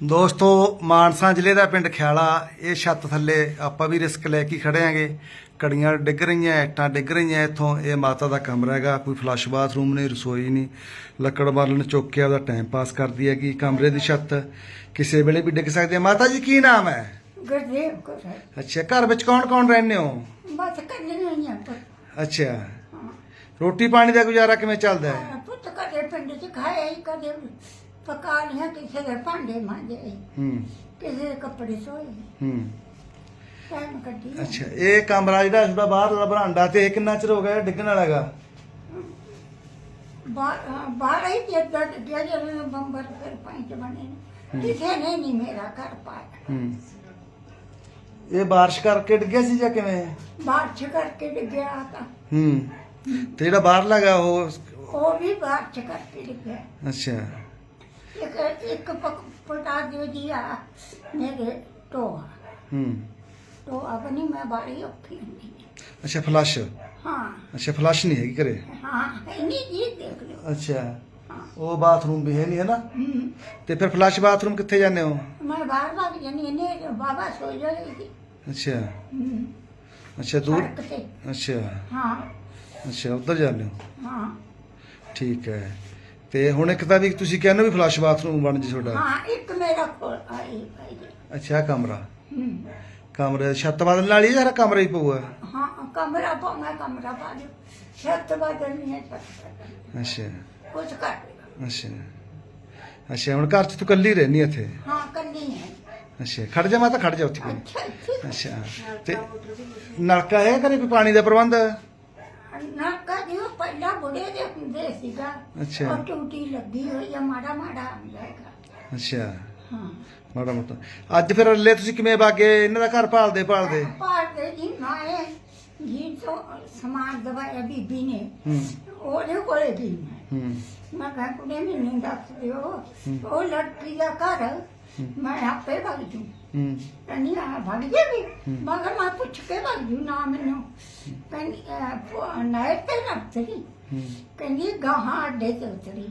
ਦੋਸਤੋ ਮਾਨਸਾ ਜ਼ਿਲ੍ਹੇ ਦਾ ਪਿੰਡ ਖਿਆਲਾ ਇਹ ਛੱਤ ਥੱਲੇ ਆਪਾਂ ਵੀ ਰਿਸਕ ਲੈ ਕੇ ਖੜੇ ਆਂਗੇ ਕੜੀਆਂ ਡਿੱਗ ਰਹੀਆਂ ਇੱਟਾਂ ਡਿੱਗ ਰਹੀਆਂ ਇੱਥੋਂ ਇਹ ਮਾਤਾ ਦਾ ਕਮਰਾ ਹੈਗਾ ਕੋਈ ਫਲੱਸ਼ ਬਾਥਰੂਮ ਨਹੀਂ ਰਸੋਈ ਨਹੀਂ। ਲੱਕੜ ਬਾਲਣ ਚੁੱਕ ਕੇ ਆਪਦਾ ਟਾਈਮ ਪਾਸ ਕਰਦੀ ਹੈਗੀ ਕਮਰੇ ਦੀ ਛੱਤ। ਕਿਸੇ ਵੇਲੇ ਵੀ ਡਿੱਗ ਸਕਦੀ ਹੈ ਮਾਤਾ ਜੀ ਕੀ ਨਾਮ ਹੈ? ਗੁਰਦੇਵ ਕੌਰ ਹੈ। ਅੱਛਾ ਘਰ ਵਿੱਚ ਕੌਣ ਕੌਣ ਰਹਿੰਦੇ ਹੋ? ਬਸ ਨਹੀਂ ਅੱਛਾ। ਰੋਟੀ ਪਾਣੀ ਦਾ ਗੁਜ਼ਾਰਾ ਕਿਵੇਂ ਚੱਲਦਾ ਹੈ? ਪੁੱਤ ਕਦੇ ਪਿੰਡ ਚ ਖਾਏ ਹੀ ਕਦੇ ਪਕਾ ਲਿਆ ਕਿਸੇ ਦੇ ਭਾਂਡੇ ਮਾਂਜੇ ਹੂੰ। ਕਿਸੇ ਦੇ ਕੱਪੜੇ ਧੋਏ। ਹੂੰ। ਟਾਈਮ ਕੱਢੀ। ਅੱਛਾ ਇਹ ਕਮਰਾ ਜਿਹੜਾ ਤੁਹਾਡਾ ਬਾਹਰ ਵਾਲਾ ਬਰਾਂਡਾ ਤੇ ਇਹ ਕਿੰਨਾ ਚਿਰ ਹੋ ਗਿਆ ਡਿੱਗਣ ਵਾਲਾ ਹੈਗਾ ਬਾਹਰ ਹਾਂ, ਬਾਹਰ ਹੀ ਜਿੱਦਾਂ ਜਦੋਂ ਬੰਬਰ ਫਿਰ ਪੈਂਚ ਬਣੇ ਨੇ। ਕਿਸੇ ਨੇ ਨਹੀਂ ਮੇਰਾ ਘਰ ਪਾਇਆ। ਹੂੰ। ਇਹ ਬਾਰਿਸ਼ ਕਰਕੇ ਡਿੱਗਿਆ ਸੀ ਜਾਂ ਕਿਵੇਂ? ਬਾਰਿਸ਼ ਕਰਕੇ ਡਿੱਗਿਆ ਤਾਂ। ਹੂੰ। ਤੇ ਜਿਹੜਾ ਬਾਹਰ ਲਗਾ ਉਹ ਉਹ ਵੀ ਬਾਰਿਸ਼ ਕਰਕੇ ਡਿੱਗਿਆ। ਅੱਛਾ। ਇੱਕ ਇੱਕ ਪਕ- ਪਟਾ ਦਿਓ ਜੀ ਆ ਮੇਰੇ ਟੋਆ ਹੂੰ ਟੋਆ ਬਣੀ ਮੈਂ ਬਾੜੀ ਔਖੀ ਹੁੰਦੀ ਅੱਛਾ ਫਲਸ਼ ਹਾਂ ਅੱਛਾ ਫਲਸ਼ ਨਹੀਂ ਹੈਗੀ ਘਰੇ ਹਾਂ ਇੰਨੀ ਜੀ ਦੇਖ ਲਿਓ ਅੱਛਾ ਹਾਂ ਉਹ ਬਾਥਰੂਮ ਵੀ ਹੈ ਨਹੀਂ ਹੈ ਨਾ ਹਮ, ਤੇ ਫਿਰ ਫਲਸ਼ ਬਾਥਰੂਮ ਕਿੱਥੇ ਜਾਂਦੇ ਹੋ ਮੈਂ ਬਾਹਰ ਲੱਗ ਜਾਨੀ ਇਹਨੇ ਬਾਬਾ ਸੋ ਜਾਏ ਸੀ ਅੱਛਾ ਹਮ, ਅੱਛਾ ਦੂਰ ਸੜਕ ਤੇ ਅੱਛਾ ਹਾਂ ਅੱਛਾ ਉੱਧਰ ਜਾਂਦੇ ਹੋ ਹਾਂ ਠੀਕ ਹੈ ਤੇ ਹੁਣ ਇੱਕ ਤਾਂ ਵੀ ਤੁਸੀਂ ਕਹਿੰਦੇ ਵੀ ਫਲਸ਼ ਬਾਥਰੂਮ ਬਣ ਜੇ ਤੁਹਾਡਾ। ਹਾਂ ਇੱਕ ਮੇਰਾ ਕੋਲ ਆਈ ਭਾਈ। ਅੱਛਾ ਕਮਰਾ। ਹਮ, ਕਮਰੇ ਛੱਤ ਬਦਲਣ ਵਾਲੀ ਸਾਰਾ ਕਮਰਾ ਹੀ ਪਊਗਾ। ਹਾਂ ਕਮਰਾ ਪਾਉਣਾ ਕਮਰਾ ਪਾ ਦਿਓ। ਛੱਤ ਬਦਲਣੀ ਹੈ ਛੱਤ ਅੱਛਾ। ਕੁਛ ਕਰ। ਅੱਛਾ। ਅੱਛਾ ਹੁਣ ਘਰ ਚ ਤੂੰ ਇਕੱਲੀ ਰਹਿਨੀ ਇੱਥੇ? ਹਾਂ ਕੰਨੀ ਹੈ ਅੱਛਾ ਖੜ ਜਾ ਮੈਂ ਤਾਂ ਖੜ ਜਾ ਉੱਥੇ। ਕੋਈ ਅੱਛਾ। ਅੱਛਾ ਤੇ ਨਲਕਾ ਹੈ ਕਰੇ ਕੋਈ ਪਾਣੀ ਦਾ ਪ੍ਰਬੰਧ? ਨਾ ਕਰਿਓ ਪਹਿਲਾਂ ਬੁੜੇ ਦੇ ਹੁੰਦੇ ਸੀਗਾ ਅੱਛਾ। ਉਹ ਟੂਟੀ ਲੱਗੀ ਹੋਈ ਆ ਮਾੜਾ ਮਾੜਾ ਆਉਂਦਾ ਹੈਗਾ ਅੱਛਾ ਹਾਂ ਮਾੜਾ ਮੋਟਾ ਅੱਜ ਫਿਰ ਅੱਲੇ ਤੁਸੀਂ ਕਿਵੇਂ ਬਾਗੇ ਇਹਨਾਂ ਦਾ ਘਰ ਭਾਲਦੇ ਭਾਲਦੇ ਭਾਰਦੇ ਜੀ ਮਾਏ ਜੀ ਤੋਂ ਸਮਾਨ ਦਵਾਇਆ ਬੀਬੀ ਨੇ ਹੂੰ ਉਹਦੇ ਕੋਲੇ ਵੀ ਮੈਂ ਹੂੰ ਮੈਂ ਕਿਹਾ ਕੁੜੇ ਮੈਨੂੰ ਦੱਸ ਦਿਓ ਉਹ ਲੜਕੀ ਦਾ ਘਰ ਮੈਂ ਆਪੇ ਵਗ ਜੂ। ਹੂੰ। ਕਹਿੰਦੀ ਆ ਵਗ ਜਾਵੇ ਮਗਰ ਮੈਂ ਪੁੱਛ ਕੇ ਵਗ ਜੂ ਨਾ ਮੈਨੂੰ। ਕਹਿੰਦੀ ਨਾਇ ਤੇ ਨੱਤਰੀ ਹੂੰ। ਕਹਿੰਦੀ ਗਾਹਾਂ ਅੱਡੇ ਤੇ ਉਤਰੀ।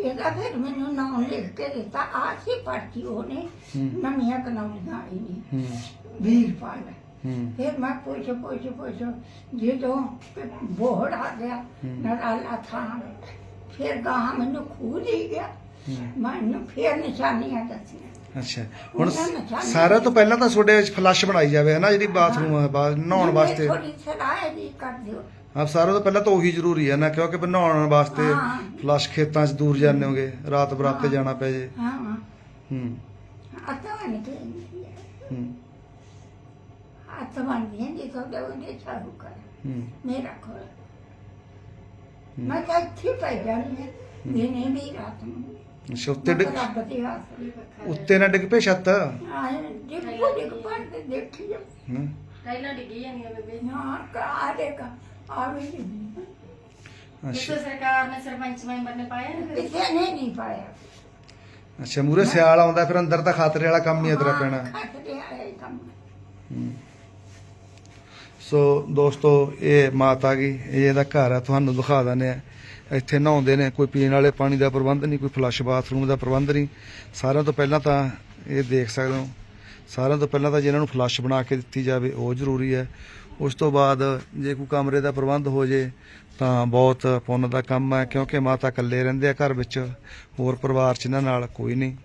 ਇਹਦਾ ਫਿਰ ਮੈਨੂੰ ਨਾਮ ਲਿਖ ਕੇ ਦਿੱਤਾ। ਆ ਸੀ ਪਰਚੀ ਉਹਨੇ ਕਨਾਉਣੀਆਂ ਆਈ ਨਹੀਂ ਹੂੰ। ਵੀਰਪਾਲ। ਹੂੰ। ਫਿਰ ਮੈਂ ਪੁੱਛ ਪੁੱਛ ਪੁੱਛ ਜਦੋਂ ਬੋਹੜ ਆ ਗਿਆ ਨਰਾਲਾ ਥਾਂ ਫਿਰ ਗਾਹਾਂ ਮੈਨੂੰ ਖੂਹ ਲਈ ਗਿਆ। ਮੈਨੂੰ ਫਿਰ ਨਿਸ਼ਾਨੀਆਂ ਦੱਸੀਆਂ। ਅੱਛਾ ਹੁਣ ਉਹਨਾਂ ਨੇ ਜਾਣਿਆ। ਸਾਰਿਆਂ ਤੋਂ ਪਹਿਲਾਂ ਤਾਂ ਤੁਹਾਡੇ ਵਿੱਚ ਫਲਸ਼ ਬਣਾਈ ਜਾਵੇ ਹੈ ਨਾ ਜਿਹੜੀ ਬਾਥਰੂਮ ਹੈ ਬਾ- ਨਹਾਉਣ ਵਾਸਤੇ। ਥੋੜੀ ਸਲਾਹ ਜੀ ਕਰ ਦਿਓ। ਆਪ ਸਾਰਿਆਂ ਤੋਂ ਪਹਿਲਾਂ ਤਾਂ ਉਹੀ ਜ਼ਰੂਰੀ ਹੈ ਨਾ ਕਿਉਂਕਿ ਫਿਰ ਨਹਾਉਣ ਵਾਸਤੇ ਹਾਂ। ਫਲਸ਼ ਖੇਤਾਂ 'ਚ ਦੂਰ ਜਾਂਦੇ ਹੋਗੇ ਰਾਤ ਬਰਾਤੇ ਜਾਣਾ ਪੈ ਜੇ। ਹਾਂ। ਹੂੰ। ਅਤਾਂ ਨਿਕਲੇ ਹੂੰ। ਆਤਮਾਨ ਦੀ ਜੀ ਤੁਹਾਡੇ ਉਹਨੇ ਚਾਲੂ ਕਰ। ਹੂੰ। ਮੇਰਾ ਕੋਲ। ਮੈਂ ਤਾਂ ਇੱਥੇ ਪੈ ਜਾਣੀ ਹੈ। ਦਿਨੇ ਵੀ ਰਾਤ ਨੂੰ। ਅੱਛਾ ਉੱਤੇ ਡਿੱਗ ਰੱਬ ਦੇ ਉੱਤੇ ਨਾ ਡਿੱਗ ਪਏ ਛੱਤ? ਆਏ ਦੇਖੋ ਦੇਖ ਪੜਦੇ ਦੇਖੀ ਜਾ ਹੂੰ। ਟਾਈਲਾਂ ਡਿੱਗੀ ਜਾਂਦੀਆਂ ਬੇਬੇ। ਨਾ ਕਾ ਦੇਗਾ ਆਵੇ ਨਹੀਂ ਅੱਛਾ। ਜਿੱਥੇ ਸਰਕਾਰ ਨੇ ਸਰਪੰਚ ਮੈਂਬਰ ਨੇ ਪਾਇਆ ਨਾ ਫਿਰ? ਕਿਸੇ ਨੇ ਨਹੀਂ ਪਾਇਆ। ਅੱਛਾ ਮੂਰੇ ਸਿਆਲ ਆਉਂਦਾ ਫਿਰ ਅੰਦਰ ਤਾਂ ਖਾਤਰੇ ਵਾਲਾ ਕੰਮ ਹੀ ਅਦਰਾ ਪੈਣਾ। ਕੰਮ। ਸੋ ਦੋਸਤੋ ਇਹ ਮਾਤਾ ਗਈ ਇਹ ਇਹਦਾ ਘਰ ਆ ਤੁਹਾਨੂੰ ਦਿਖਾ ਦਿੰਦੇ ਆ। ਇੱਥੇ ਨਹਾਉਂਦੇ ਨੇ, ਕੋਈ ਪੀਣ ਵਾਲੇ ਪਾਣੀ ਦਾ ਪ੍ਰਬੰਧ ਨਹੀਂ, ਕੋਈ ਫਲੱਸ਼ ਬਾਥਰੂਮ ਦਾ ਪ੍ਰਬੰਧ ਨਹੀਂ। ਸਾਰਿਆਂ ਤੋਂ ਪਹਿਲਾਂ ਤਾਂ ਇਹ ਦੇਖ ਸਕਦੇ ਹੋ। ਸਾਰਿਆਂ ਤੋਂ ਪਹਿਲਾਂ ਤਾਂ ਜਿਹਨਾਂ ਨੂੰ ਫਲੱਸ਼ ਬਣਾ ਕੇ ਦਿੱਤੀ ਜਾਵੇ, ਉਹ ਜ਼ਰੂਰੀ ਹੈ। ਉਸ ਤੋਂ ਬਾਅਦ ਜੇ ਕੋਈ ਕਮਰੇ ਦਾ ਪ੍ਰਬੰਧ ਹੋ ਜੇ, ਤਾਂ ਬਹੁਤ ਪੁੰਨ ਦਾ ਕੰਮ ਹੈ, ਕਿਉਂਕਿ ਮਾਤਾ ਇਕੱਲੇ ਰਹਿੰਦੇ ਆ ਘਰ ਵਿੱਚ, ਹੋਰ ਪਰਿਵਾਰ ਚ ਇਹਨਾਂ ਨਾਲ ਕੋਈ ਨਹੀਂ।